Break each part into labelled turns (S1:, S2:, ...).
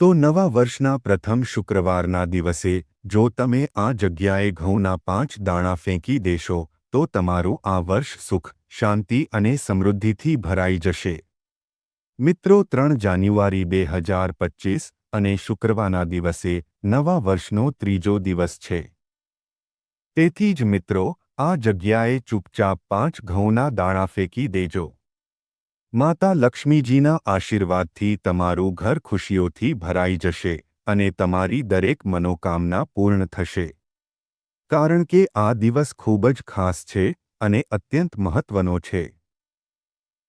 S1: તો નવા વર્ષના પ્રથમ શુક્રવારના દિવસે, જો તમે આ જગ્યાએ ઘઉંના પાંચ દાણા ફેંકી દેશો, તો તમારું આ વર્ષ સુખ, શાંતિ અને સમૃદ્ધિથી ભરાઈ જશે. મિત્રો, ત્રણ જાન્યુઆરી બે હજાર પચીસ અને શુક્રવારના દિવસે નવા વર્ષનો ત્રીજો દિવસ છે. તેથી જ મિત્રો, આ જગ્યાએ ચૂપચાપ પાંચ ઘઉંના દાણા ફેંકી દેજો. માતા લક્ષ્મીજીના આશીર્વાદથી તમારું ઘર ખુશીઓથી ભરાઈ જશે અને તમારી દરેક મનોકામના પૂર્ણ થશે. કારણ કે આ દિવસ ખૂબ જ ખાસ છે અને અત્યંત મહત્વનો છે.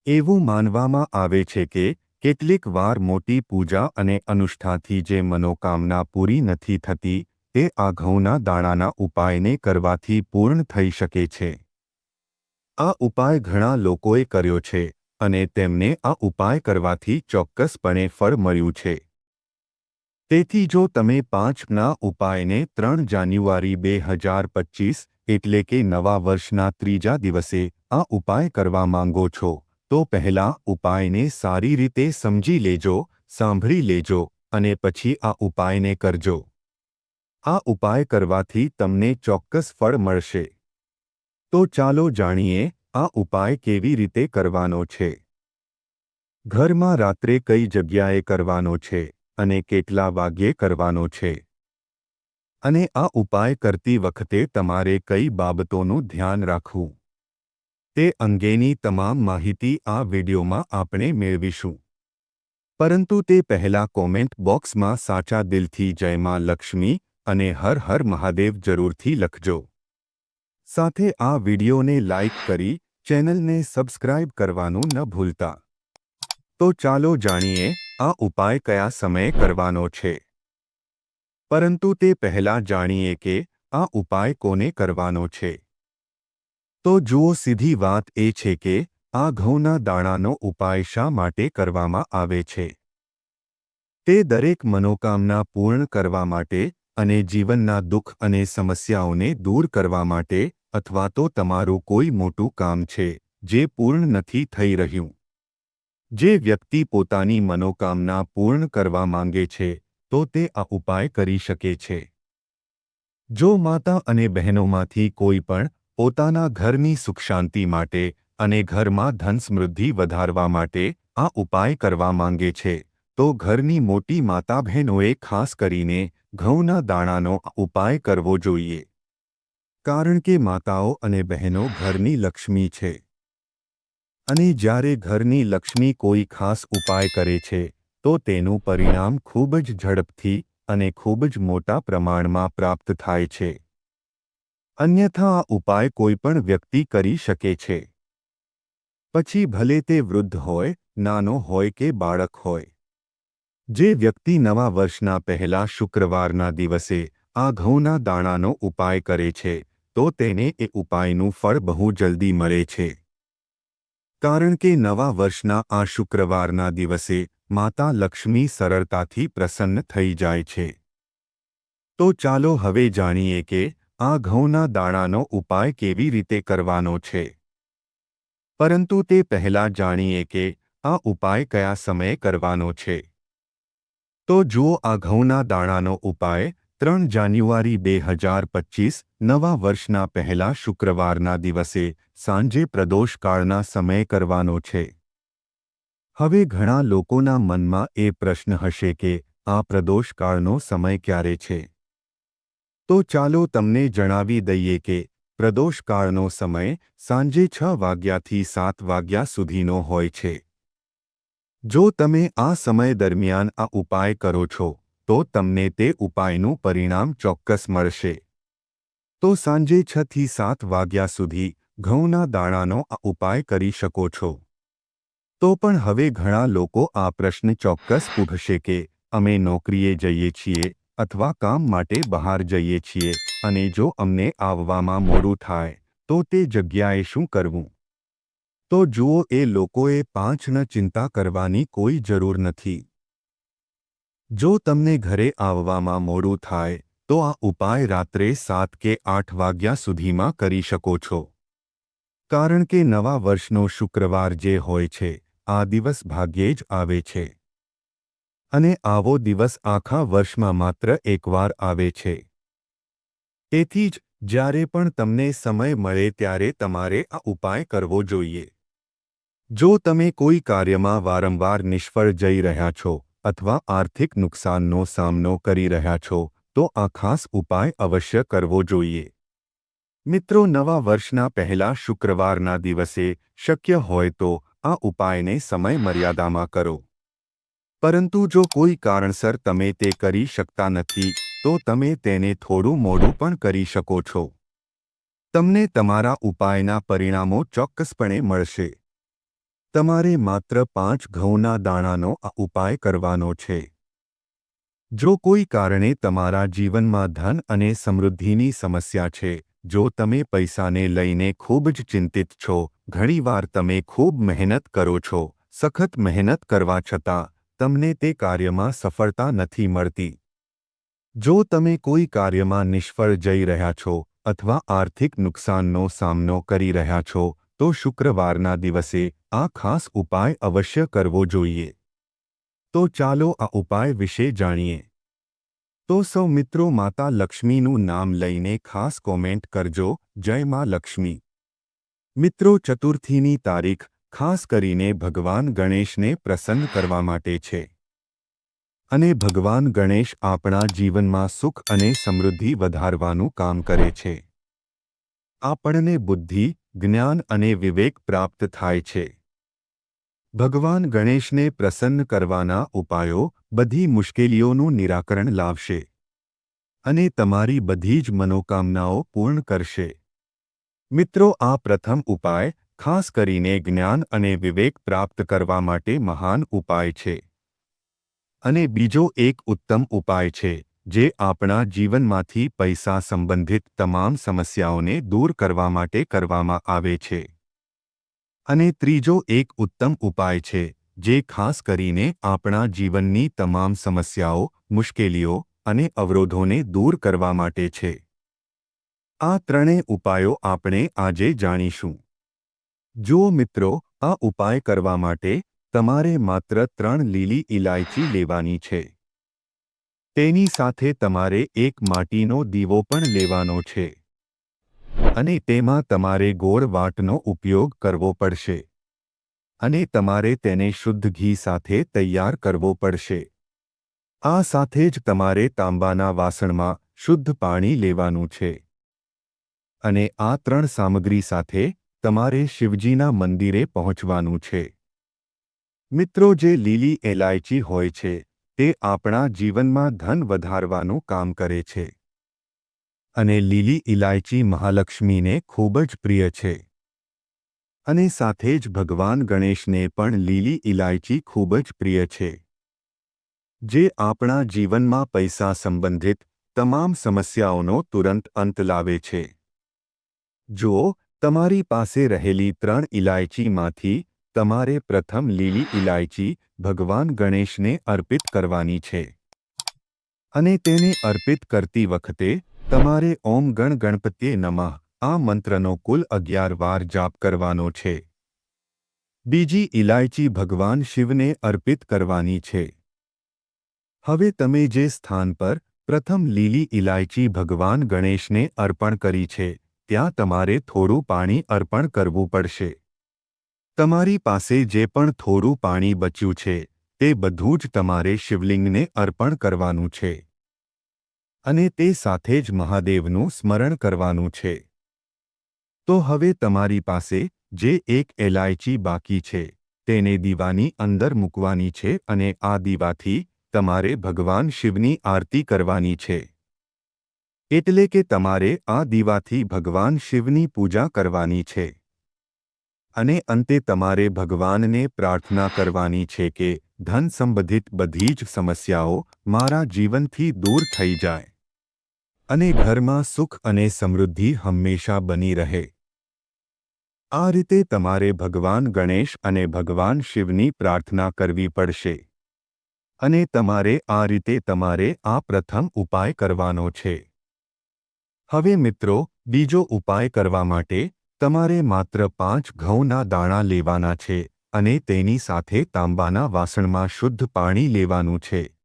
S1: એવું માનવામાં આવે છે કે કેટલીક વાર મોટી પૂજા અને અનુષ્ઠાથી જે મનોકામના પૂરી નથી થતી, તે આ ઘઉંના દાણાના ઉપાયને કરવાથી પૂર્ણ થઈ શકે છે. આ ઉપાય ઘણા લોકોએ કર્યો છે અને તેમને આ ઉપાય કરવાથી ચોક્કસપણે ફળ મળ્યું છે. તેથી જો તમે પાંચના ઉપાયને ત્રણ જાન્યુઆરી બે હજાર પચીસ એટલે કે નવા વર્ષના ત્રીજા દિવસે આ ઉપાય કરવા માંગો છો, તો પહેલા ઉપાયને સારી રીતે સમજી લેજો, સાંભળી લેજો અને પછી આ ઉપાયને કરજો. આ ઉપાય કરવાથી તમને ચોક્કસ ફળ મળશે. તો ચાલો જાણીએ આ ઉપાય કેવી રીતે કરવાનો છે? ઘરમાં રાત્રે કઈ જગ્યાએ કરવાનો છે અને કેટલા વાગ્યે કરવાનો છે? અને આ ઉપાય કરતી વખતે તમારે કઈ બાબતોનું ધ્યાન રાખવું? તે અંગેની તમામ માહિતી આ વિડિયોમાં આપણે મેળવીશું. પરંતુ તે પહેલા કોમેન્ટ બોક્સમાં સાચા દિલથી જય માં લક્ષ્મી અને હર હર મહાદેવ જરૂરથી લખજો. સાથે આ વિડીયોને લાઇક કરી ચેનલને સબસ્ક્રાઇબ કરવાનું ન ભૂલતા. તો ચાલો જાણીએ, આ ઉપાય કયા સમયે કરવાનો છે? પરંતુ તે પહેલાં જાણીએ કે આ ઉપાય કોને કરવાનો છે? તો જુઓ, સીધી વાત એ છે કે આ ઘઉંના દાણાનો ઉપાય શા માટે કરવામાં આવે છે? તે દરેક મનોકામના પૂર્ણ કરવા માટે અને જીવનના દુઃખ અને સમસ્યાઓને દૂર કરવા માટે અથવા તો તમારું કોઈ મોટું કામ છે, જે પૂર્ણ નથી થઈ રહ્યું. જે વ્યક્તિ પોતાની મનોકામના પૂર્ણ કરવા માંગે છે, તો તે આ ઉપાય કરી શકે છે. જો માતા અને બહેનોમાંથી કોઈ પણ પોતાના ઘરની સુખ શાંતિ માટે અને ઘરમાં ધન સમૃદ્ધિ વધારવા માટે આ ઉપાય કરવા માંગે છે, તો ઘરની મોટી માતા બહેનોએ ખાસ કરીને ઘઉંના દાણાનો ઉપાય કરવો જોઈએ. કારણ કે માતાઓ અને બહેનો ઘરની લક્ષ્મી છે. અને જ્યારે ઘરની લક્ષ્મી કોઈ ખાસ ઉપાય કરે છે, તો તેનું પરિણામ ખૂબ જ ઝડપથી અને ખૂબ જ મોટા પ્રમાણમાં પ્રાપ્ત થાય છે. અન્યથા આ ઉપાય કોઈપણ વ્યક્તિ કરી શકે છે. પછી ભલે તે વૃદ્ધ હોય, નાનો હોય કે બાળક હોય. જે વ્યક્તિ નવા વર્ષના પહેલા શુક્રવારના દિવસે આ ઘઉંના દાણાનો ઉપાય કરે છે તો તેને એ ઉપાયનું ફળ બહુ જલ્દી મળે છે. કારણ કે નવા વર્ષના આ શુક્રવારના દિવસે માતા લક્ષ્મી સરળતાથી પ્રસન્ન થઈ જાય છે. તો ચાલો હવે જાણીએ કે આ ઘઉંના દાણાનો ઉપાય કેવી રીતે કરવાનો છે. પરંતુ તે પહેલાં જાણીએ કે આ ઉપાય કયા સમયે કરવાનો છે. તો જુઓ આ ઘઉંના દાણાનો ઉપાય ત્રણ જાન્યુઆરી બે હજાર પચીસ નવા વર્ષના પહેલા શુક્રવારના દિવસે સાંજે પ્રદોષકાળના સમય કરવાનો છે. હવે ઘણા લોકોના મનમાં એ પ્રશ્ન હશે કે, આ પ્રદોષકાળનો સમય ક્યારે છે? તો ચાલો તમને જણાવી દઈએ કે, પ્રદોષકાળનો સમય સાંજે છ વાગ્યાથી સાત વાગ્યા સુધીનો હોય છે. જો તમે આ સમય દરમિયાન આ ઉપાય કરો છો, તો તમને તે ઉપાયનું પરિણામ ચોક્કસ મળશે. તો સાંજે છ થી સાત વાગ્યા સુધી ઘઉંના દાણાનો ઉપાય કરી શકો છો. તો પણ હવે ઘણા લોકો આ પ્રશ્ન ચોક્કસ પૂછશે કે, અમે નોકરીએ જઈએ છીએ અથવા કામ માટે બહાર જઈએ છીએ અને જો અમને આવવામાં મોડું થાય, તો તે જગ્યાએ શું કરવું? તો જુઓ, એ લોકોએ પાંચન ચિંતા કરવાની કોઈ જરૂર નથી. જો તમને ઘરે આવવામાં મોડું થાય તો આ ઉપાય રાત્રે સાત કે આઠ વાગ્યા સુધીમાં કરી શકો છો. કારણ કે નવા વર્ષનો શુક્રવાર જે હોય છે, આ દિવસ ભાગ્યે જ આવે છે. અને આવો દિવસ આખા વર્ષમાં માત્ર એકવાર આવે છે. તેથી જ, જ્યારે પણ તમને સમય મળે ત્યારે તમારે આ ઉપાય કરવો જોઈએ. જો તમે કોઈ કાર્યમાં વારંવાર નિષ્ફળ જઈ રહ્યા છો, અથવા આર્થિક નુકસાનનો સામનો કરી રહ્યા છો તો આ ખાસ ઉપાય અવશ્ય કરવો જોઈએ. મિત્રો, નવા વર્ષના પહેલા શુક્રવારના દિવસે શક્ય હોય તો આ ઉપાયને સમય મર્યાદામાં કરો. પરંતુ જો કોઈ કારણસર તમે તે કરી શકતા નથી, તો તમે તેને થોડું મોડું પણ કરી શકો છો. તમને તમારા ઉપાયના પરિણામો ચોક્કસપણે મળશે. તમારે માત્ર પાંચ ઘઉંના દાણાનો આ ઉપાય કરવાનો છે. જો કોઈ કારણે તમારા જીવનમાં ધન અને સમૃદ્ધિની સમસ્યા છે, જો તમે પૈસાને લઈને ખૂબ જ ચિંતિત છો, ઘણીવાર તમે ખૂબ મહેનત કરો છો, સખત મહેનત કરવા છતાં, તમને તે કાર્યમાં સફળતા નથી મળતી. જો તમે કોઈ કાર્યમાં નિષ્ફળ જઈ રહ્યા છો અથવા આર્થિક નુકસાનનો સામનો કરી રહ્યા છો, તો શુક્રવારના દિવસે આ ખાસ ઉપાય અવશ્ય કરવો જોઈએ. તો ચાલો આ ઉપાય વિશે જાણીએ. તો સૌ મિત્રો માતા લક્ષ્મીનું નામ લઈને ખાસ કોમેન્ટ કરજો, જય માં લક્ષ્મી. મિત્રો ચતુર્થીની તારીખ ખાસ કરીને ભગવાન ગણેશને પ્રસન્ન કરવા માટે છે. અને ભગવાન ગણેશ આપણા જીવનમાં સુખ અને સમૃદ્ધિ વધારવાનું કામ કરે છે. આપણને બુદ્ધિ, જ્ઞાન અને વિવેક પ્રાપ્ત થાય છે. ભગવાન ગણેશને પ્રસન્ન કરવાના ઉપાયો બધી મુશ્કેલીઓનું નિરાકરણ લાવશે અને તમારી બધી જ મનોકામનાઓ પૂર્ણ કરશે. મિત્રો, આ પ્રથમ ઉપાય ખાસ કરીને જ્ઞાન અને વિવેક પ્રાપ્ત કરવા માટે મહાન ઉપાય છે. અને બીજો એક ઉત્તમ ઉપાય છે જે આપણા જીવનમાંથી પૈસા સંબંધિત તમામ સમસ્યાઓને દૂર કરવા માટે કરવામાં આવે છે. અને ત્રીજો એક ઉત્તમ ઉપાય છે, જે ખાસ કરીને આપણા જીવનની તમામ સમસ્યાઓ, મુશ્કેલીઓ અને અવરોધોને દૂર કરવા માટે છે. આ ત્રણેય ઉપાયો આપણે આજે જાણીશું. જુઓ મિત્રો, આ ઉપાય કરવા માટે તમારે માત્ર ત્રણ લીલી ઇલાયચી લેવાની છે. તેની સાથે તમારે એક માટીનો દીવો પણ લેવાનો છે. અને તેમાં તમારે ગોળ વાટનો ઉપયોગ કરવો પડશે. અને તમારે તેને શુદ્ધ ઘી સાથે તૈયાર કરવો પડશે. આ સાથે જ તમારે તાંબાના વાસણમાં શુદ્ધ પાણી લેવાનું છે. અને આ ત્રણ સામગ્રી સાથે તમારે શિવજીના મંદિરે પહોંચવાનું છે. મિત્રો, જે લીલી એલાયચી હોય છે, તે આપણા જીવનમાં ધન વધારવાનું કામ કરે છે. અને લીલી ઇલાયચી મહાલક્ષ્મીને ખૂબ જ પ્રિય છે. અને સાથે જ ભગવાન ગણેશને પણ લીલી ઇલાયચી ખૂબ જ પ્રિય છે. જે આપણા જીવનમાં પૈસા સંબંધિત તમામ સમસ્યાઓનો તુરંત અંત લાવે છે. જો તમારી પાસે રહેલી ત્રણ ઇલાયચીમાંથી તમારે પ્રથમ લીલી ઇલાયચી ભગવાન ગણેશને અર્પિત કરવાની છે. અને તેને અર્પિત કરતી વખતે તમારે ઓમ ગણ ગણપતિએ નમઃ, આ મંત્રનો કુલ અગિયાર વાર જાપ કરવાનો છે. બીજી ઇલાયચી ભગવાન શિવને અર્પિત કરવાની છે. હવે તમે જે સ્થાન પર પ્રથમ લીલી ઇલાયચી ભગવાન ગણેશને અર્પણ કરી છે, ત્યાં તમારે થોડું પાણી અર્પણ કરવું પડશે. તમારી પાસે જે પણ થોડું પાણી બચ્યું છે, તે બધું જ તમારે શિવલિંગને અર્પણ કરવાનું છે. અને તે સાથે જ મહાદેવનું સ્મરણ કરવાનું છે. તો હવે તમારી પાસે જે એક એલાયચી બાકી છે, તેને દીવાની અંદર મૂકવાની છે અને આ દીવાથી તમારે ભગવાન શિવની આરતી કરવાની છે. એટલે કે તમારે આ દીવાથી ભગવાન શિવની પૂજા કરવાની છે. અને અંતે તમારે ભગવાનને પ્રાર્થના કરવાની છે કે ધન સંબંધિત બધી જ સમસ્યાઓ મારા જીવનથી દૂર થઈ જાય. અને ઘરમાં સુખ અને સમૃદ્ધિ હંમેશા બની રહે. આ રીતે તમારે ભગવાન ગણેશ અને ભગવાન શિવની પ્રાર્થના કરવી પડશે. અને તમારે આ રીતે તમારે આ પ્રથમ ઉપાય કરવાનો છે. હવે મિત્રો, બીજો ઉપાય કરવા માટે તમારે માત્ર પાંચ ઘઉંના દાણા લેવાના છે. અને તેની સાથે તાંબાના વાસણમાં શુદ્ધ પાણી લેવાનું છે.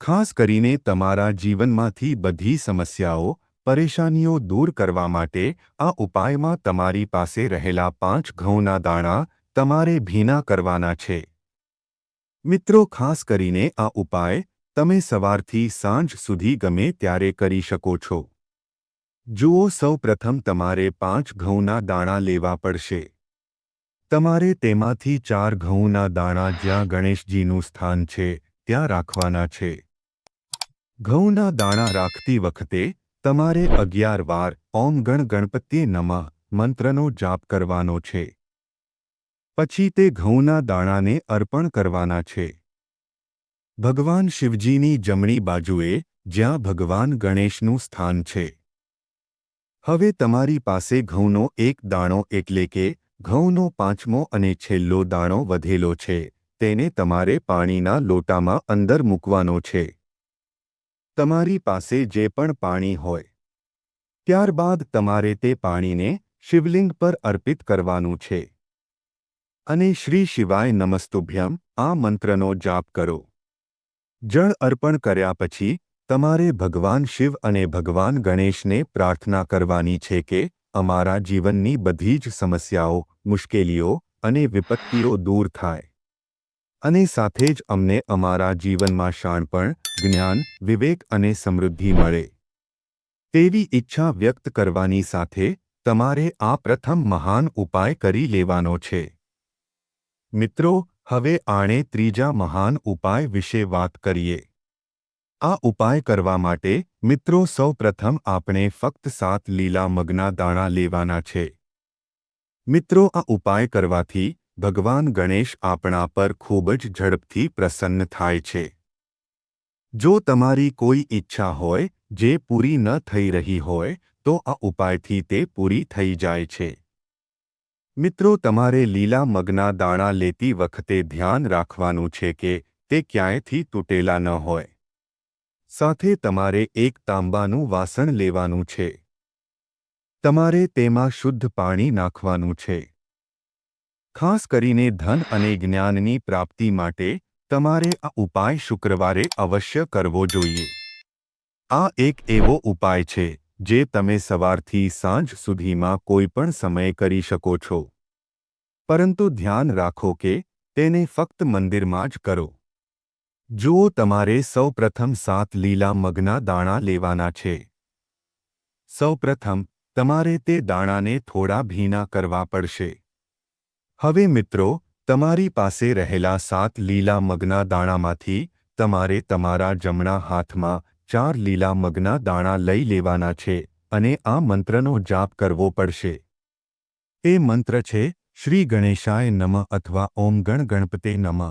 S1: ખાસ કરીને તમારા જીવનમાંથી બધી સમસ્યાઓ, પરેશાનીઓ દૂર કરવા માટે આ ઉપાયમાં તમારી પાસે રહેલા પાંચ ઘઉંના દાણા તમારે ભીના કરવાના છે. મિત્રો, ખાસ કરીને આ ઉપાય તમે સવારથી સાંજ સુધી ગમે ત્યારે કરી શકો છો. જુઓ સૌ પ્રથમ તમારે પાંચ ઘઉંના દાણા લેવા પડશે. તમારે તેમાંથી ચાર ઘઉંના દાણા જ્યાં ગણેશજીનું સ્થાન છે, ત્યાં રાખવાના છે. ઘઉંના દાણા રાખતી વખતે તમારે અગિયાર વાર ઓમ ગણ ગણપતિએ નમઃ મંત્રનો જાપ કરવાનો છે. પછી તે ઘઉંના દાણાને અર્પણ કરવાના છે. ભગવાન શિવજીની જમણી બાજુએ જ્યાં ભગવાન ગણેશનું સ્થાન છે. હવે તમારી પાસે ઘઉંનો એક દાણો એટલે કે ઘઉંનો પાંચમો અને છેલ્લો દાણો વધેલો છે, તેને તમારે પાણીના લોટામાં અંદર મૂકવાનો છે. તમારી પાસે જે પણ પાણી હોય, ત્યારબાદ તમારે તે પાણીને શિવલિંગ પર અર્પિત કરવાનું છે. અને શ્રી શિવાય નમસ્તુભ્યમ, આ મંત્રનો જાપ કરો. જળ અર્પણ કર્યા પછી તમારે ભગવાન શિવ અને ભગવાન ગણેશને પ્રાર્થના કરવાની છે કે અમારા જીવનની બધી જ સમસ્યાઓ, મુશ્કેલીઓ અને વિપત્તિઓ દૂર થાય. અને સાથે જ અમને અમારા જીવનમાં શાણપણ, જ્ઞાન, વિવેક અને સમૃદ્ધિ મળે. તેવી ઈચ્છા વ્યક્ત કરવાની સાથે તમારે આ પ્રથમ મહાન ઉપાય કરી લેવાનો છે. મિત્રો, હવે આણે ત્રીજા મહાન ઉપાય વિશે વાત કરીએ. આ ઉપાય કરવા માટે મિત્રો સૌ પ્રથમ આપણે ફક્ત સાત લીલા મગના દાણા લેવાના છે. મિત્રો આ ઉપાય કરવાથી ભગવાન ગણેશ આપણા પર ખૂબ જ ઝડપથી પ્રસન્ન થાય છે. જો તમારી કોઈ ઈચ્છા હોય જે પૂરી ન થઈ રહી હોય તો આ ઉપાયથી તે પૂરી થઈ જાય છે. મિત્રો તમારે લીલા મગના દાણા લેતી વખતે ધ્યાન રાખવાનું છે કે તે ક્યાંયથી તૂટેલા ન હોય. સાથે તમારે એક તાંબાનું વાસણ લેવાનું છે. તમારે તેમાં શુદ્ધ પાણી નાખવાનું છે. ખાસ કરીને ધન અને જ્ઞાનની પ્રાપ્તિ માટે તમારે આ ઉપાય શુક્રવારે અવશ્ય કરવો જોઈએ. આ એક એવો ઉપાય છે, જે તમે સવારથી સાંજ સુધીમાં કોઈપણ સમયે કરી શકો છો. પરંતુ ધ્યાન રાખો કે તેને ફક્ત મંદિરમાં જ કરો. જુઓ તમારે સૌપ્રથમ સાત લીલા મગના દાણા લેવાના છે. સૌપ્રથમ, તમારે તે દાણાને થોડા ભીના કરવા પડશે. હવે મિત્રો, તમારી પાસે રહેલા સાત લીલા મગના દાણામાંથી તમારે તમારા જમણા હાથમાં ચાર લીલા મગના દાણા લઈ લેવાના છે અને આ મંત્રનો જાપ કરવો પડશે. એ મંત્ર છે, શ્રી ગણેશાય નમ અથવા ઓમ ગણ ગણપતે નમ.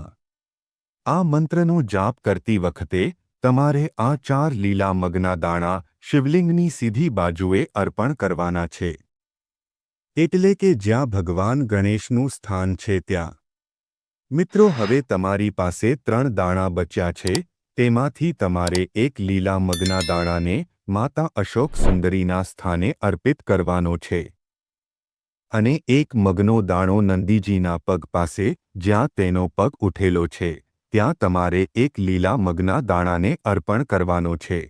S1: આ મંત્રનો જાપ કરતી વખતે તમારે આ ચાર લીલા મગના દાણા શિવલિંગની સીધી બાજુએ અર્પણ કરવાના છે. એટલે કે જ્યાં ભગવાન ગણેશનું સ્થાન છે ત્યાં. મિત્રો, હવે તમારી પાસે ત્રણ દાણા બચ્યા છે, તેમાંથી તમારે એક લીલા મગના દાણાને માતા અશોક સુંદરીના સ્થાને અર્પિત કરવાનો છે. અને એક મગનો દાણો નંદીજીના પગ પાસે, જ્યાં તેનો પગ ઉઠેલો છે. ત્યાં તમારે એક લીલા મગના દાણાને અર્પણ કરવાનો છે.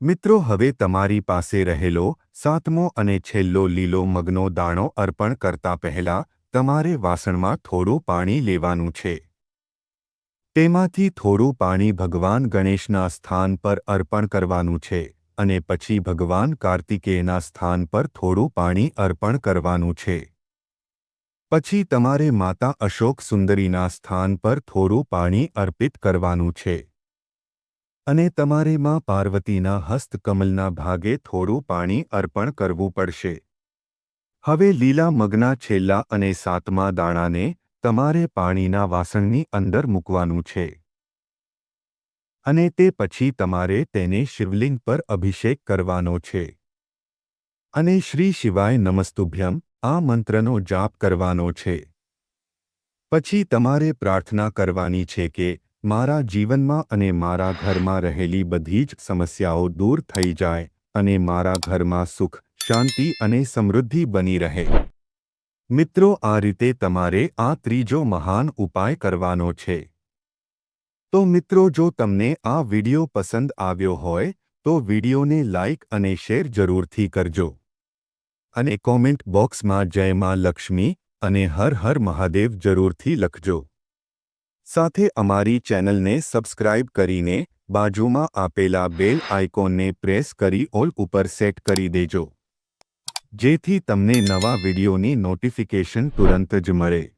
S1: મિત્રો, હવે તમારી પાસે રહેલો સાતમો અને છેલ્લો લીલો મગનો દાણો અર્પણ કરતા પહેલા તમારે વાસણમાં થોડું પાણી લેવાનું છે. તેમાંથી થોડું પાણી ભગવાન ગણેશના સ્થાન પર અર્પણ કરવાનું છે અને પછી ભગવાન કાર્તિકેયના સ્થાન પર થોડું પાણી અર્પણ કરવાનું છે. પછી તમારે માતા અશોક સુંદરીના સ્થાન પર થોડું પાણી અર્પિત કરવાનું છે. અને તમારે માં પાર્વતીના હસ્તકમલના ભાગે થોડું પાણી અર્પણ કરવું પડશે. હવે લીલા મગના છેલ્લા અને સાતમા દાણાને તમારે પાણીના વાસણની અંદર મૂકવાનું છે. અને તે પછી તમારે તેને શિવલિંગ પર અભિષેક કરવાનો છે. અને શ્રી શિવાય નમસ્તુભ્યમ આ મંત્રનો જાપ કરવાનો છે. પછી તમારે પ્રાર્થના કરવાની છે કે મારા જીવનમાં અને મારા ઘરમાં રહેલી બધી જ સમસ્યાઓ દૂર થઈ જાય અને મારા ઘરમાં સુખ, શાંતિ અને સમૃદ્ધિ બની રહે. મિત્રો, આ રીતે તમારે આ ત્રીજો મહાન ઉપાય કરવાનો છે. તો મિત્રો, જો તમને આ વિડિયો પસંદ આવ્યો હોય, તો વિડિયોને લાઇક અને શેર જરૂરથી કરજો. અને કોમેન્ટ બોક્સમાં જય માં લક્ષ્મી અને હર હર મહાદેવ જરૂરથી લખજો. સાથે અમારી ચેનલને સબસ્ક્રાઇબ કરીને બાજુમાં આપેલા બેલ આઇકોનને પ્રેસ કરી ઓલ ઉપર સેટ કરી દેજો. જેથી તમને નવા વિડિયોની નોટિફિકેશન તુરંત જ મળે.